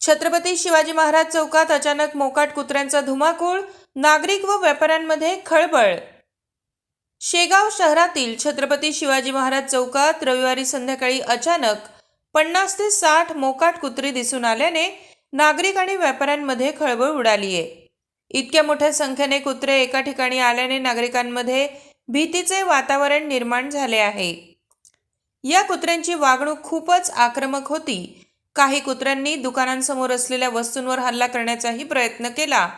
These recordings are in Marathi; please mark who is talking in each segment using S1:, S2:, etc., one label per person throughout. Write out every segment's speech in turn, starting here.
S1: छत्रपती शिवाजी महाराज चौकात अचानक मोकाट कुत्र्यांचा धुमाकूळ नागरिक व व्यापाऱ्यांमध्ये खळबळ. शेगाव शहरातील छत्रपती शिवाजी महाराज चौकात रविवारी संध्याकाळी अचानक पन्नास ते साठ मोकाट कुत्री दिसून आल्याने नागरिक आणि व्यापाऱ्यांमध्ये खळबळ उडाली आहे इतक्या मोठ्या संख्येने कुत्रे एका ठिकाणी आल्याने नागरिकांमध्ये भीतीचे वातावरण निर्माण झाले आहे. या कुत्र्यांची वागणूक खूपच आक्रमक होती. काही कुत्र्यांनी दुकानांसमोर असलेल्या वस्तूंवर हल्ला करण्याचाही प्रयत्न केला.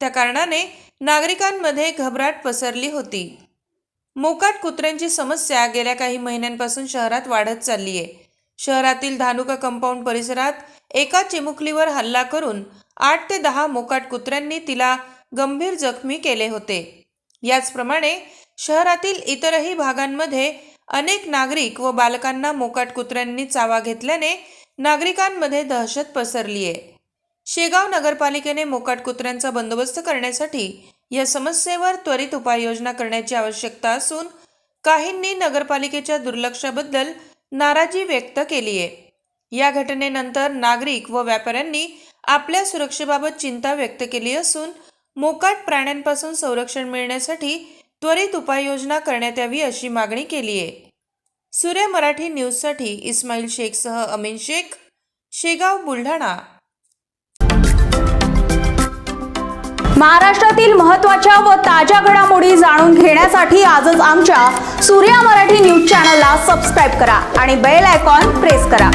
S1: त्या कारणाने नागरिकांमध्ये घबराट पसरली होती. मोकाट कुत्र्यांची समस्या गेल्या काही महिन्यांपासून शहरात वाढत चालली आहे शहरातील धानुका कंपाऊंड परिसरात एका चिमुकलीवर हल्ला करून आठ ते दहा मोकाट कुत्र्यांनी तिला गंभीर जखमी केले होते. याचप्रमाणे शहरातील इतरही भागांमध्ये अनेक नागरिक व बालकांना मोकाट कुत्र्यांनी चावा घेतल्याने नागरिकांमध्ये दहशत पसरली आहे शेगाव नगरपालिकेने मोकाट कुत्र्यांचा बंदोबस्त करण्यासाठी या समस्येवर त्वरित उपाययोजना करण्याची आवश्यकता असून काहींनी नगरपालिकेच्या दुर्लक्षाबद्दल नाराजी व्यक्त केली आहे या घटनेनंतर नागरिक व व्यापाऱ्यांनी आपल्या सुरक्षेबाबत चिंता व्यक्त केली असून मोकाट प्राण्यांपासून संरक्षण मिळण्यासाठी त्वरित उपाययोजना करण्यात यावी अशी मागणी केली आहे सूर्य मराठी न्यूजसाठी इस्माईल शेखसह अमीन शेख शेगाव बुलढाणा.
S2: महाराष्ट्रातील महत्त्वाच्या व ताज्या घडामोडी जाणून घेण्यासाठी आजच आमच्या सूर्या मराठी न्यूज चॅनलला सबस्क्राईब करा आणि बेल आयकॉन प्रेस करा.